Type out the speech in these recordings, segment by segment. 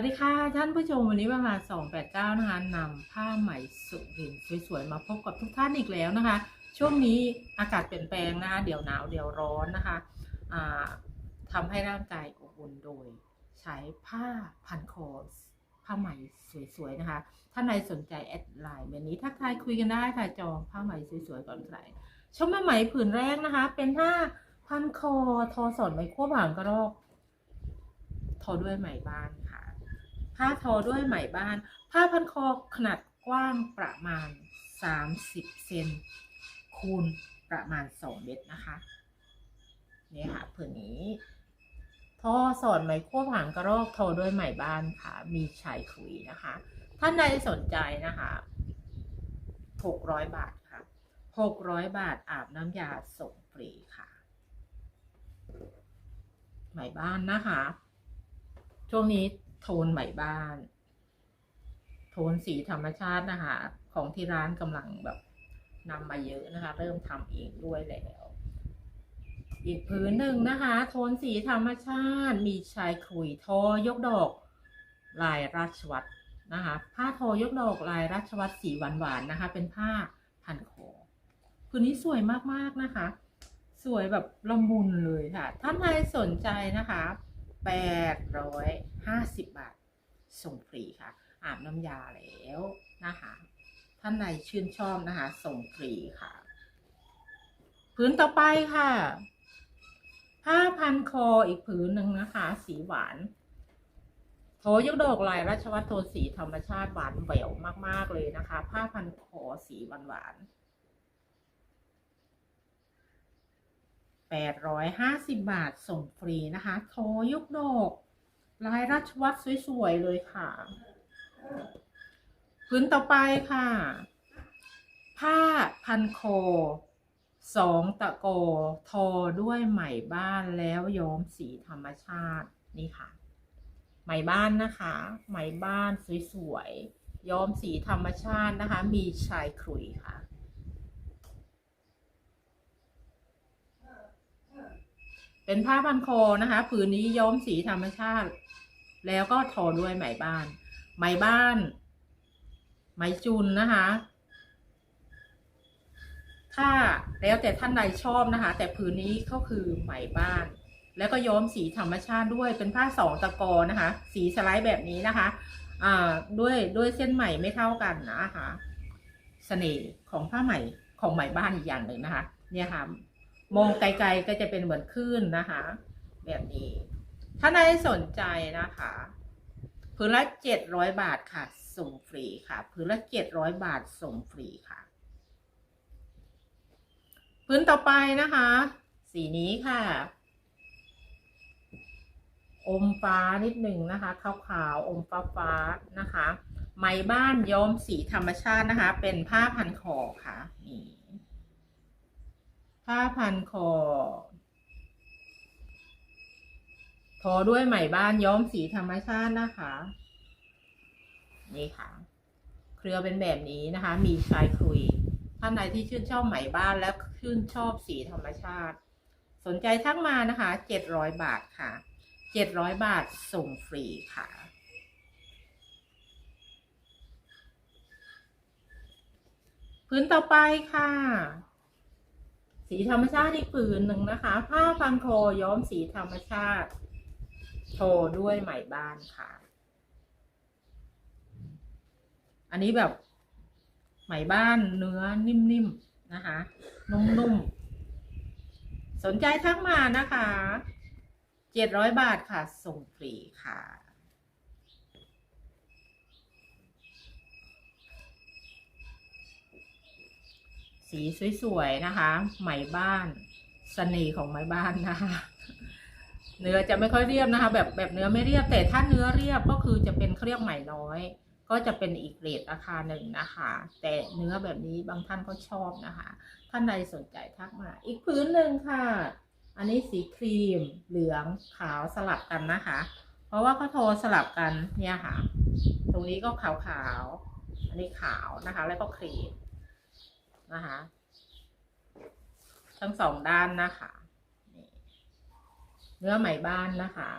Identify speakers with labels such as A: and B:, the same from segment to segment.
A: วัสดีค่ะท่านผู้ชมวันนี้ประมาณ289 นะคะนำผ้าไหมสุรินสวยๆ มาพบกับทุกท่านอีกแล้วนะคะ ช่วงนี้อากาศเปลี่ยนแปลงนะคะ เดี๋ยวหนาวเดี๋ยวร้อนนะคะอ่าทำให้ร่างกายอบอุ่นโดย ใช้ผ้าพันคอผ้าไหมสวยๆนะคะท่านใดสนใจแอดไลน์แบบนี้ทักทายคุยกันได้ค่ะจองผ้าไหมสวยๆก่อนใครชมผ้าไหมผืนแรกนะคะ เป็นผ้าพันคอทอสอนไหมขั้วบางกระรอก ทอด้วยไหมบ้านค่ะ ผ้าทอด้วยไหมบ้าน ผ้าพันคอขนาดกว้างประมาณ 30เซนคูณประมาณ 2 เมตรนะคะนี่ค่ะผืนนี้ทอสอนไหมขั้วผางกระรอกทอด้วยไหมบ้านค่ะ มีชายคุยนะคะ ท่านใดสนใจนะคะ600 บาทค่ะ 600 บาทอาบน้ำยาส่งฟรีค่ะ ไหมบ้านนะคะ ช่วงนี้ โทนไหม่บ้าน โทนสีธรรมชาตินะคะ ของที่ร้านกำลังแบบนำมาเยอะนะคะ เริ่มทำเองด้วยแล้ว อีกผืนหนึ่งนะคะ โทนสีธรรมชาติ มีชายขลุยทอยกดอก ลายราชวัตรนะคะ ผ้าทอยกดอกลายราชวัตรสีหวานๆนะคะ เป็นผ้าพันคอผืนนี้สวยมากๆนะคะ สวยแบบละมุนเลยค่ะท่านใดสนใจนะคะ 850 บาท ส่งฟรีค่ะ อาบน้ำยาแล้วนะคะ ท่านใดชื่นชอบนะคะ ส่งฟรีค่ะผืนต่อไปค่ะผ้าพันคออีกผืนหนึ่งนะคะ สีหวานโทยกดอกลายราชวัตรโทนสีธรรมชาติหวานแหววมาก ๆ เลยนะคะ ผ้าพันคอสีหวานหวานๆ แปดร้อยห้าสิบบาทส่งฟรีนะคะ โทยกดอกลายราชวัตรสวยๆเลยค่ะพื้นต่อไปค่ะ ผ้าพันคอสองตะโกทอด้วยไหมบ้านแล้วย้อมสีธรรมชาตินี่ค่ะ ไหมบ้านนะคะ ไหมบ้านสวยๆย้อมสีธรรมชาตินะคะ มีชายขลุยค่ะ เป็นผ้าพันคอนะคะผืนนี้ย้อมสีธรรมชาติ แล้วก็ทอด้วยไหมบ้าน ไหมบ้าน ไหมจุนนะคะ ถ้าแล้วแต่ท่านใดชอบนะคะ แต่ผืนนี้ก็คือไหมบ้าน แล้วก็ย้อมสีธรรมชาติด้วยเป็นผ้าสองตะกอนะคะ สีสไลด์แบบนี้นะคะอ่าด้วยด้วยเส้นไหมไม่เท่ากันนะคะเสน่ห์ของผ้าไหมของไหมบ้านอีกอย่างหนึ่งนะคะ เนี่ยค่ะ มองไกลๆก็จะเป็นเหมือนคลื่นนะคะ แบบนี้ ถ้าใครสนใจนะคะผืนละเจ็ดร้อยบาทค่ะ ส่งฟรีค่ะผืนละเจ็ดร้อยบาทส่งฟรีค่ะผืนต่อไปนะคะ สีนี้ค่ะ อมฟ้านิดหนึ่งนะคะขาวๆอมฟ้าฟ้านะคะไหมบ้านย้อมสีธรรมชาตินะคะ เป็นผ้าพันคอค่ะนี่ ผ้าพันคอ ทอด้วยไหมบ้านย้อมสีธรรมชาตินะคะ นี่ค่ะ เครือเป็นแบบนี้นะคะ มีชายคุย ท่านใดที่ชื่นชอบไหมบ้านและชื่นชอบสีธรรมชาติ สนใจทักมานะคะเจ็ดร้อยบาทค่ะเจ็ดร้อยบาทส่งฟรีค่ะพื้นต่อไปค่ะ สีธรรมชาติอีกผืนหนึ่งนะคะ ผ้าพันคอย้อมสีธรรมชาติโชว์ด้วยไหมบ้านค่ะ อันนี้แบบไหมบ้านเนื้อนิ่มๆนะคะ นุ่มๆ สนใจทักมานะคะ เจ็ดร้อยบาทค่ะ ส่งฟรีค่ะ สีสวยๆนะคะ ไหมบ้านเสน่ห์ของไหมบ้านนะคะ เนื้อจะไม่ค่อยเรียบนะคะ แบบแบบเนื้อไม่เรียบ แต่ถ้าเนื้อเรียบก็คือจะเป็นเขาเรียกไหมน้อย ก็จะเป็นอีกเรทราคาหนึ่งนะคะ แต่เนื้อแบบนี้บางท่านก็ชอบนะคะ ท่านใดสนใจทักมา อีกพื้นหนึ่งค่ะ อันนี้สีครีมเหลืองขาวสลับกันนะคะ เพราะว่าเขาโทรสลับกันเนี่ยค่ะ ตรงนี้ก็ขาวๆอันนี้ขาวนะคะ แล้วก็ครีม นะคะ ทั้งสองด้านนะคะเนื้อไหมบ้านนะคะ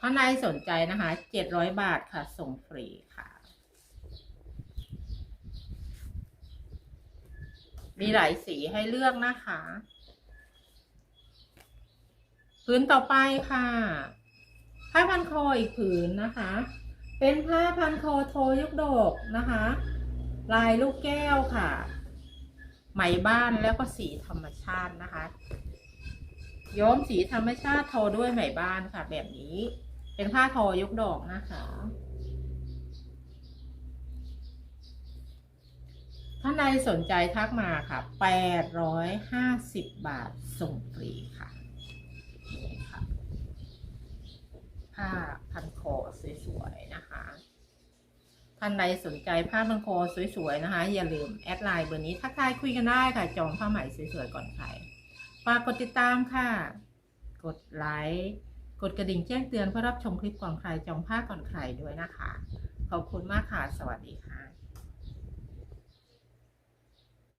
A: ท่านใดสนใจนะคะเจ็ดร้อยบาทค่ะ ส่งฟรีค่ะ มีหลายสีให้เลือกนะคะ ผืนต่อไปค่ะ ผ้าพันคออีกผืนนะคะ เป็นผ้าพันคอโทยุกดกนะคะ ลายลูกแก้วค่ะ ไหมบ้านแล้วก็สีธรรมชาตินะคะ ย้อมสีธรรมชาติทอด้วยไหมบ้านค่ะ แบบนี้ เป็นผ้าทอยกดอกนะคะท่านใดสนใจทักมาค่ะ 850 บาทส่งฟรีค่ะนี่ค่ะ ผ้าพันคอสวยๆนะคะ ท่านใดสนใจผ้าพันคอสวยๆนะคะ อย่าลืมแอดไลน์เบอร์นี้ทักทายคุยกันได้ค่ะ จองผ้าไหมสวยๆก่อนใครฝากกดติดตามค่ะ กดไลค์กดกระดิ่งแจ้งเตือนเพื่อรับชมคลิปก่อนใครจองผ้าก่อนใครด้วยนะคะ ขอบคุณมากค่ะ สวัสดีค่ะ